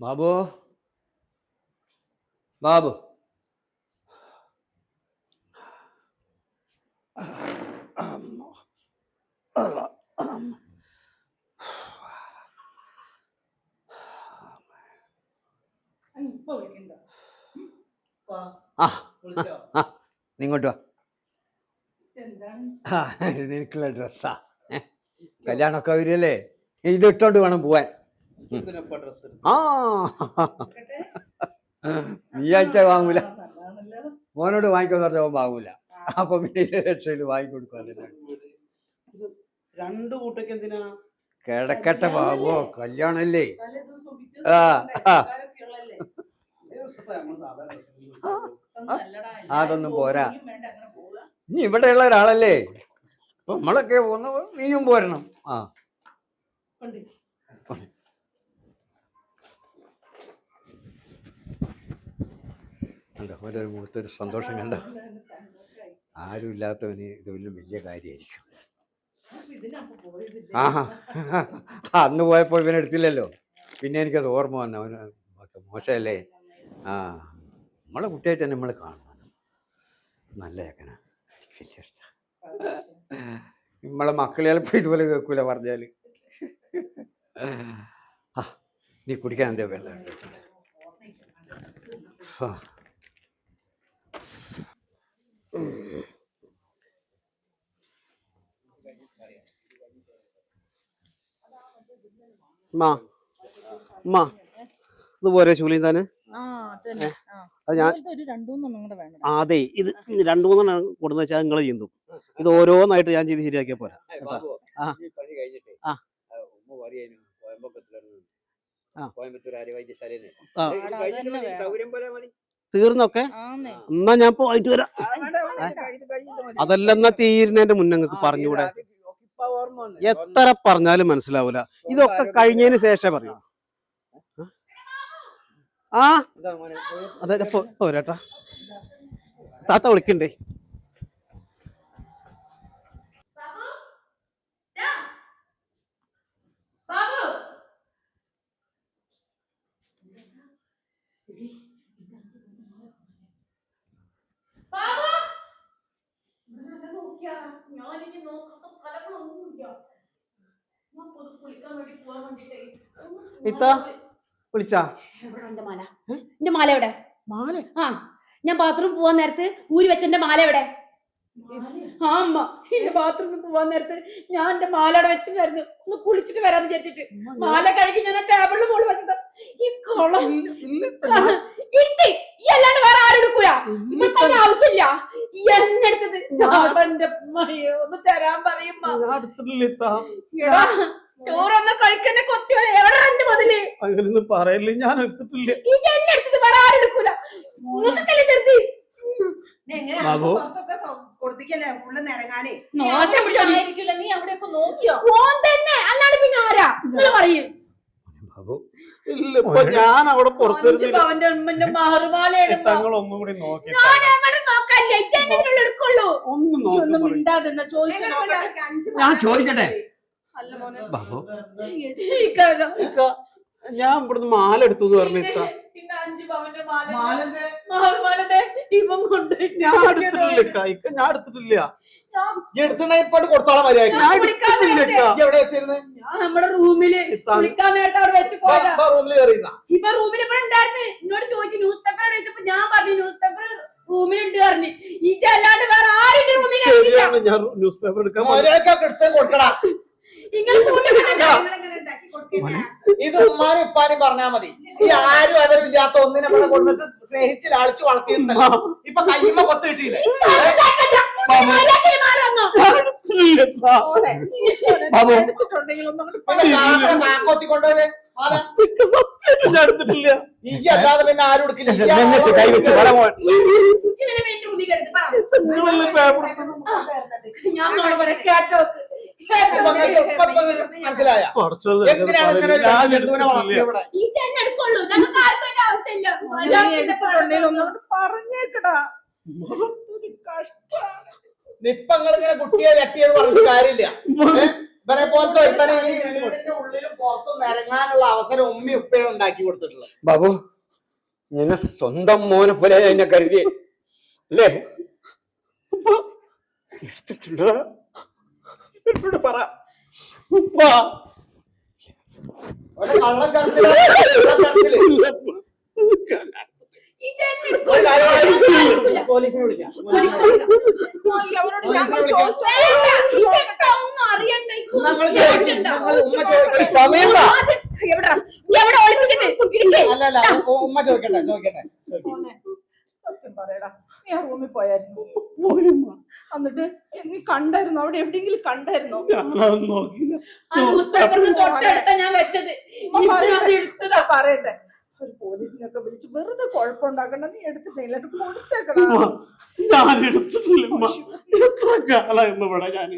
ബാബു? ബാബു? ആ ആ നീ ഇങ്ങോട്ട് വാ. എന്താണ് ആ. നിനക്കുള്ള ഡ്രസ്സാ കല്യാണമൊക്കെ വരില്ലേ ഇത് ഇട്ടോണ്ട് വേണം പോവാൻ. ആ. നോക്കട്ടെ? നീ ആഴ്ച വാങ്ങൂല. മോനോട് വാങ്ങിക്കാന്ന് പറഞ്ഞാൽ അവൻ വാങ്ങൂല. അപ്പൊ പിന്നെ ഇത് രക്ഷയിൽ വാങ്ങിക്കൊടുക്കുക അതിനാണ് രണ്ട് കൂട്ടയ്ക്ക് എന്തിനാ? കിടക്കട്ടെ ബാബു കല്യാണല്ലേ? ആ, അതൊന്നും പോരാ. നീ ഇവിടെ ഉള്ള നീ ഇവിടെയുള്ള ഒരാളല്ലേ? നമ്മളൊക്കെ പോകുന്ന നീയും പോരണം. ആ. കൊണ്ട്. ഓരോ മുഖത്തൊരു സന്തോഷം കണ്ടോ ആരും ഇല്ലാത്തവന് ഇത് വലിയ വലിയ കാര്യമായിരിക്കും. ആ അന്ന് പോയപ്പോൾ ഇവനെ എടുത്തില്ലല്ലോ. പിന്നെ എനിക്കത് ഓർമ്മ വന്നു. അവന് മോശമല്ലേ? ആ. നമ്മളെ കുട്ടിയായിട്ട് തന്നെ നമ്മൾ കാണണം നല്ല എനിക്ക് വലിയ ഇഷ്ടം. നമ്മളെ മക്കളെ ചിലപ്പോൾ ഇതുപോലെ കേൾക്കൂല പറഞ്ഞാൽ ആ നീ കുടിക്കാൻ എന്താ വെള്ളം? ആ. അമ്മാ മാ. ഇത് പോരെ ശൂലി താന്? ആ, അതന്നെ. അത് ഞാൻ. ആ, ഇത് രണ്ടു മൂന്നെണ്ണം കൊടുന്ന് വെച്ചാൽ നിങ്ങൾ ചെയ്തു ഇത് ഓരോന്നായിട്ട് ഞാൻ ചെയ്ത് ശരിയാക്കിയാ പോരാ. ആ. തീർന്നൊക്കെ. എന്നാ ഞാൻ പോയിട്ട് വരാം. അതല്ല എന്നാ തീരുന്നതിന്റെ മുന്നേ നിങ്ങൾക്ക് പറഞ്ഞുകൂടെ? എത്ര പറഞ്ഞാലും മനസ്സിലാവൂല. ഇതൊക്കെ കഴിഞ്ഞതിന് ശേഷം പറയൂ. ആ. അതെ പോരാട്ടാ. താത്ത വിളിക്കണ്ടേ ബാബു ഡാ ബാബു ബാബു ഇവിടെ ഞാൻ ഞാനിനി നോക്കാത്ത സ്ഥലങ്ങളൊന്നുമില്ല ഞാൻ പൊതു കുളിക്കാൻ വേണ്ടി പോവാൻ വേണ്ടിട്ടേ. ഇത്ത? വിളിച്ചാ? എവിടെ എന്റെ മാല? എന്റെ മാല എവിടെ? മാല? ആ ഞാൻ ബാത്റൂം പോവാൻ നേരത്ത് ഊരി വെച്ച എന്റെ മാല എവിടെ? ആ അമ്മ എന്റെ ബാത്റൂമിൽ പോവാൻ നേരത്ത് ഞാൻ എന്റെ മാല അവിടെ വെച്ചിട്ടായിരുന്നു ഒന്ന് കുളിച്ചിട്ട് വരാന്ന് വിചാരിച്ചിട്ട്. മാല കഴുകി ഞാൻ ടേബിളിൽ മോൾ വെച്ചത്. ഈ കൊളം ഇട്ടി ഈ അല്ലാണ്ട് വേറെ ആരും എടുക്കൂല ഇപ്പൊ തന്നെ ആവശ്യമില്ല. ഈ എന്നെ എടുത്തത്. ചാടന്റെ അമ്മയോ ഒന്ന് തരാൻ പറയുമ്പോ എടാ ചോറൊന്ന് കഴിക്കന്നെ കൊത്തിയോടെ എവിടെ എന്റെ മുതൽ? അങ്ങനൊന്നും പറയല്ലേ ഞാൻ എടുത്തിട്ടില്ല. എന്നെ എടുത്തത് വേറെ ആരും എടുക്കൂല. നോക്കിയോ? ഓൻ തന്നെ. അല്ലാണ്ട് പിന്നെ ആരാ? നിങ്ങൾ പറയും. ബാബു ഇല്ല ഇപ്പൊ ഞാൻ അവിടെ പുറത്തിരുന്നില്ല. തങ്ങൾ ഒന്നും കൂടി നോക്കി. ഒന്ന് നോക്കി ഞാൻ ചോദിക്കട്ടെ? ബാബു. ഞാൻ ഇവിടുന്ന് മാല എടുത്തു എന്ന് പറഞ്ഞു ഇത്ത. പിന്നെ പിന്നെ അഞ്ച് പവന്റെ മാല. മാലെന്തേ? മാറുമാല ഇവൻ കൊണ്ടുപോയിട്ട് ഞാൻ എടുത്തിട്ടില്ല ഇക്ക ഞാൻ എടുത്തിട്ടില്ല. ഈ കൊടുത്താളെ കൊടുത്തോളാം മര്യാദയ്ക്ക്. ഞാൻ എവിടെ നമ്മുടെ റൂമിൽ നേരത്തെ അവിടെ വെച്ച് പോയതാ. റൂമിൽ കയറിയിരുന്ന ഇപ്പൊ റൂമിൽ ഇവിടെ ഉണ്ടായിരുന്നു. എന്നോട് ചോദിച്ചു ന്യൂസ് പേപ്പർ ചോദിച്ചപ്പോ ഞാൻ പറഞ്ഞു ന്യൂസ് പേപ്പർ റൂമിലുണ്ട് പറഞ്ഞു. ഈ വേറെ ആരുടെ റൂമിൽ ശരിയാണ് ഞാൻ ന്യൂസ് പേപ്പർ എടുക്കാൻ പോയി. മര്യാദക്കൊക്കെ എടുത്തേ കൊടുക്കടാ. നിങ്ങൾ കൂട്ടുകെട്ടുണ്ടോ നിങ്ങളിങ്ങനെ ഉണ്ടാക്കി ഇത് ഉമ്മാനും ഉപ്പാനും പറഞ്ഞാ മതി. ഈ ആരും അവരും ഇല്ലാത്ത ഒന്നിനെ ഇവിടെ കൊണ്ടിട്ട് സ്നേഹിച്ച് ലാളിച്ച് വളർത്തിയിട്ടുണ്ടല്ലോ. ഇപ്പൊ കയ്യുമ്മ കൊത്ത് കിട്ടിയില്ലേ? സത്യമായിട്ട് ഞാൻ എടുത്തിട്ടില്ല. ഇജി അല്ലാതെ പിന്നെ ആരും എടുക്കില്ല. മനസ്സിലായ? എന്തിനാണ് ഇങ്ങനെ വളർത്തിയത് ഇവിടെ? പറഞ്ഞേക്കടാ. ഒരു നിങ്ങൾ ഇങ്ങനെ കുട്ടിയെ തട്ടിയെന്ന് പറഞ്ഞിട്ട് കാര്യമില്ല? ഇവരെ പോലത്തെ ഒരുത്തനെ ഈ വീടിന്റെ ഉള്ളിലും പുറത്തും നിരങ്ങാനുള്ള അവസരം ഉമ്മി ഉപ്പയും ഉണ്ടാക്കി കൊടുത്തിട്ടുള്ളത്. ബാബു നിന്നെ സ്വന്തം മോനെ പോലെ എന്നെ കരുതി. അല്ലേ? ഉപ്പ, എടുത്തിട്ടുണ്ടോ എന്നോട് പറ. ഉപ്പ. അല്ല അല്ല ഉ- ഉമ്മ ചോദിക്കട്ടെ ചോദിക്കട്ടെ. സത്യം പറയടാ. ആ റൂമിൽ പോയായിരുന്നു. എന്നിട്ട് നീ കണ്ടായിരുന്നു? അവിടെ എവിടെയെങ്കിലും കണ്ടായിരുന്നോ? ഞാൻ പറയട്ടെ. ഒരു പോലീസിനൊക്കെ വിളിച്ച് വെറുതെ കുഴപ്പമുണ്ടാക്കണ്ട നീ എടുത്തിട്ടില്ല ഇത് കൊടുത്തേക്കടാ ഞാൻ എടുത്തിട്ടില്ല. എത്ര കാലായിരുന്നു ഇവിടെ ഞാൻ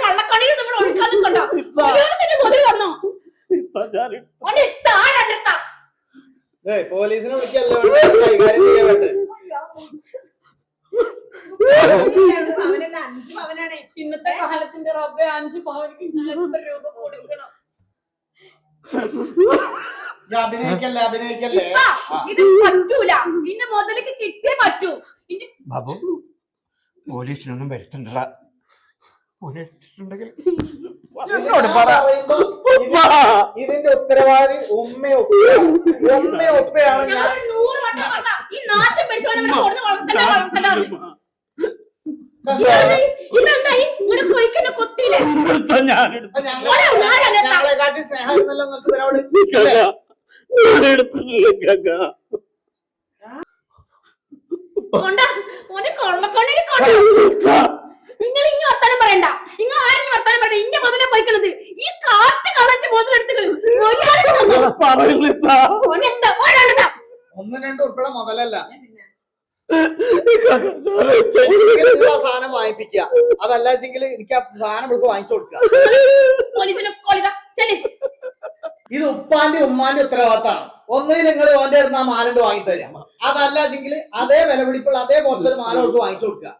കള്ളക്കണിയിൽ നമ്മൾ ഒഴുക്കാൻ കണ്ടോ മുതൽ വന്നോ? പോലീസിനെ വിളിക്കല്ലേ ഇന്നത്തെ കാലത്തിന്റെ റബ്ബെ അഞ്ചു പവനിക്ക് എത്ര രൂപ കൊടുക്കണം. അഭിനയിക്കല്ലേ അഭിനയിക്കല്ലേ? ഇത് പറ്റൂല. ഇന്ന് മുതലേക്ക് കിട്ടിയേ പറ്റൂ. ഇനി ബാബു പോലീസിനൊന്നും വരുത്തണ്ടടാ. എന്നോട് പറ. ഇതിന്റെ ഉത്തരവാദി ഉമ്മയും ഉപ്പയാണ് ഞാൻ. ഞങ്ങൾ നൂറ് വട്ടം പറഞ്ഞ ഈ നാശം പിടിച്ചവനെ കൊടുന്ന് വളർത്തണ്ട ഇതെന്തായി ഒരു കൊയ്ക്കനെ കൊത്തിയില്ലേ? ഞങ്ങളെ കാട്ടി. സ്നേഹമായിരുന്നല്ലോ നിങ്ങൾക്ക് ഇവരോട്. ഞാൻ എടുത്തിട്ടില്ല കൊണ്ട. നിങ്ങൾ ഇനി വർത്താനം പറയണ്ട. നിങ്ങൾ ആരും വർത്താനം പറയണ്ട. ഇന്ന മുതലേ പോയിക്കണത്. ഈ കാറ്റ് കളറ്റ് മുതലെടുത്തുകൾ ഒന്നും രണ്ടും ഉൾപ്പെടെ മുതലല്ല. സാധനം വാങ്ങിപ്പിക്കുക അതല്ല വെച്ചെങ്കിൽ എനിക്ക് ആ സാധനം വാങ്ങിച്ചു കൊടുക്കുക പോലീസിനെ കൊളിത ചെല്ലി. ഇത് ഉപ്പാന്റെ ഉമ്മാന്റെ ഉത്തരവാദിത്തമാണ്. ഒന്നുകിൽ നിങ്ങൾ ഓന്റെ അടുത്ത് ആ മാലണ്ട് വാങ്ങി തരാം അതല്ല വെച്ചെങ്കിൽ അതേ വില പിടിപ്പുള്ള അതേ പോലത്തെ ഒരു മാല കൊണ്ട് വാങ്ങിച്ചു കൊടുക്കുക.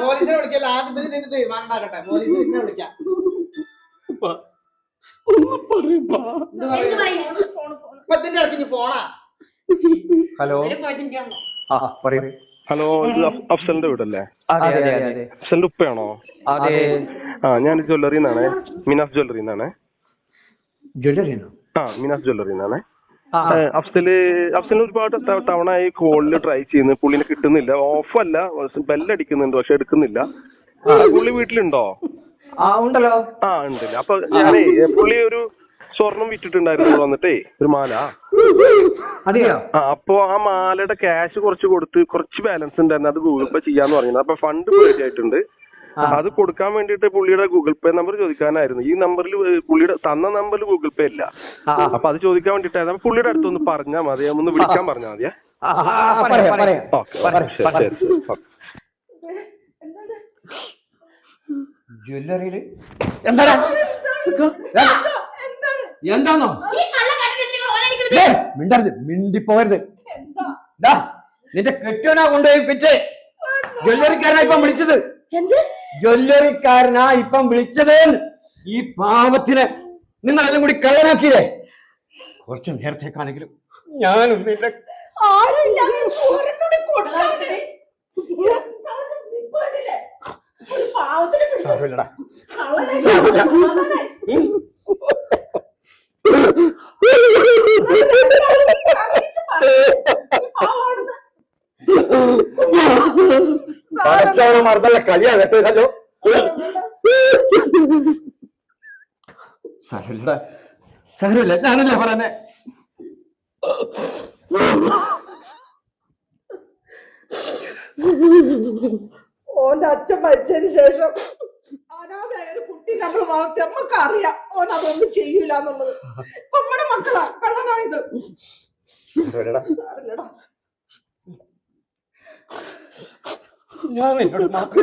പോലീസിനെ വിളിക്കല്ല ആദ്യം പിന്നെ തീരുമാനം പിന്നെ വിളിക്കാം. പോണാ ഹലോ പറയൂ. ഹലോ ഇത് അഫ്- അഫ്സലിന്റെ വീടല്ലേ? അഫ്സലിന്റെ ഉപ്പയാണോ? ആ ഞാൻ ജ്വല്ലറി നിന്നാണ്. മിനാസ് ജ്വല്ലറി നിന്നാണ്. ആ മിനാസ് ജ്വല്ലറി നിന്നാണ്. അഫ്സൽ അഫ്സലിന് ഒരുപാട് തവണ ഈ കോളിൽ ട്രൈ ചെയ്യുന്നു പുള്ളിനെ കിട്ടുന്നില്ല. ഓഫ് ഓഫല്ല ബെല്ലടിക്കുന്നുണ്ട് പക്ഷെ എടുക്കുന്നില്ല. പുള്ളി വീട്ടിലുണ്ടോ? ആ ഉണ്ടല്ലോ. ആ ഉണ്ടല്ലോ. അപ്പൊ ഞാനേ പുള്ളി ഒരു സ്വർണം വിറ്റിട്ടുണ്ടായിരുന്നു വന്നിട്ടേ ഒരു മാല. അതെയോ? ആ അപ്പൊ ആ മാലയുടെ ക്യാഷ് കുറച്ച് കൊടുത്ത് കുറച്ച് ബാലൻസ് ഉണ്ടായിരുന്നു. അത് ഗൂഗിൾ പേ ചെയ്യാന്ന് പറഞ്ഞത് അപ്പൊ ഫണ്ട് റെഡി ആയിട്ടുണ്ട്. അത് കൊടുക്കാൻ വേണ്ടിട്ട് പുള്ളിയുടെ ഗൂഗിൾ പേ നമ്പർ ചോദിക്കാനായിരുന്നു. ഈ നമ്പറിൽ പുള്ളിയുടെ തന്ന നമ്പറിൽ ഗൂഗിൾ പേ ഇല്ല. അപ്പൊ അത് ചോദിക്കാൻ വേണ്ടിട്ടായിരുന്നു അപ്പൊ പുള്ളിയുടെ അടുത്തൊന്ന് പറഞ്ഞാൽ മതി. ഒന്ന് വിളിക്കാൻ പറഞ്ഞാൽ മതിയേ. ജ്വല്ലറിയിൽ എന്താടാ? എന്താന്നോ? മിണ്ടരുത് മിണ്ടിപ്പോകരുത്. ദാ, നിന്റെ കെട്ടിയോനാ കൊണ്ടുപോയി പിറ്റേ ജ്വല്ലറിക്കാരനാ ഇപ്പം വിളിച്ചത്. ജ്വല്ലറിക്കാരനാ ഇപ്പം വിളിച്ചത് ഈ പാവത്തിനെ നിങ്ങളെല്ലാം കൂടി കള്ളനാക്കിയില്ലേ? കുറച്ച് നേരത്തേക്കാണെങ്കിലും ഞാനും നിന്റെ പാവത്തിനെ പടച്ചവനെ മറന്നുള്ള കളിയാ കേട്ടല്ലോ സാരമില്ലടാ. സാരമില്ല. ഞാനല്ലേ പറഞ്ഞേ ഓന്റെ അച്ഛൻ മരിച്ചതിന് ശേഷം അനാഥയായ ഒരു കുട്ടി നമ്മൾ വളർത്തി നമ്മക്ക് അറിയാം ഓൻ അതൊന്നും ചെയ്യൂല എന്നുള്ളത്. നമ്മുടെ മക്കളാ കള്ളനായത്. ഞാൻ എന്നോട് മാപ്പ്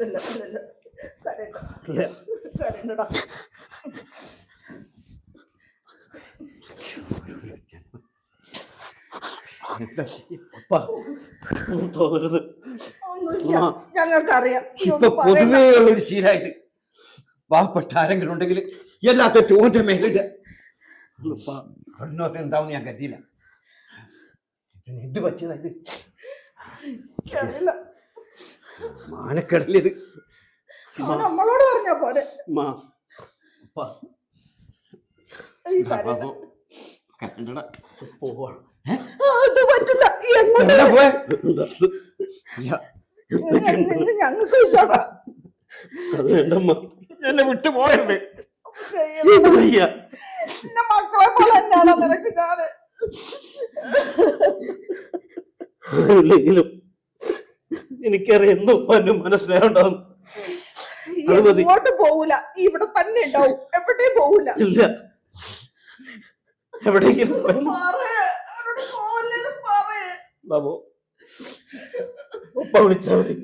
ഇല്ല ഇല്ല ഇല്ല കരയണ്ട ഇല്ല. കരയണ്ടടാ എന്താ ചെയ്യാ? ഉപ്പ ഒന്നും തോന്നരുത്. ഞങ്ങൾക്കറിയാം. ഇപ്പൊ. പൊതുവേ ഉള്ളൊരു ശീലമായത് പാവപ്പെട്ട ആരെങ്കിലും ഉണ്ടെങ്കിൽ എല്ലാ തെറ്റും ഓന്റെ മേലില്ല ഉപ്പ പെണ്ണൊക്കെ ഉണ്ടാവും ഞാൻ കരുതിയില്ല. ഇത് പറ്റിയതായത് ഇത്? മാനക്കടലിത് നമ്മളോട് പറഞ്ഞ പോലെ മാ. പോവാണ് പറ്റില്ല. എങ്ങോട്ട്? ഞങ്ങൾക്ക് വിശ്വാസം. അത് വേണ്ടമ്മ. എന്നെ വിട്ടു പോയല്ലേ? ചെയ്യണം. വയ്യ. എന്റെ മക്കളെ പോലെ തന്നെയാണോ നിനക്ക് ഞാൻ? ഇല്ലെങ്കിലും എനിക്കറിയാം എന്നും മനസ്സിലായി ഉണ്ടാവും പോകൂല ഇവിടെ തന്നെ ഉണ്ടാവും. എവിടെയും പോവൂല. ഇല്ല. എവിടെയെങ്കിലും ബാബു വിളിച്ചാൽ മതി.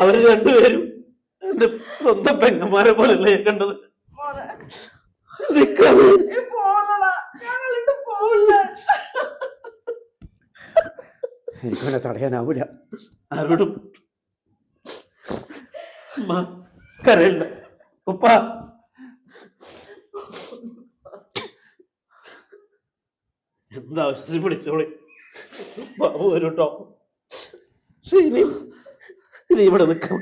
അവർ രണ്ടുപേരും എന്റെ സ്വന്തം പെങ്ങന്മാരെ പോലെയല്ല ഞാൻ കണ്ടത്. എനിക്കവനെ തടയാനാവൂല. ആരോടും കരയില്ല ഉപ്പ എന്താവശ്യത്തിന് വിളിച്ചോളി. ബാബു വരൂട്ടോ ശ്രീ ഇനി ഇവിടെ നിൽക്കാം.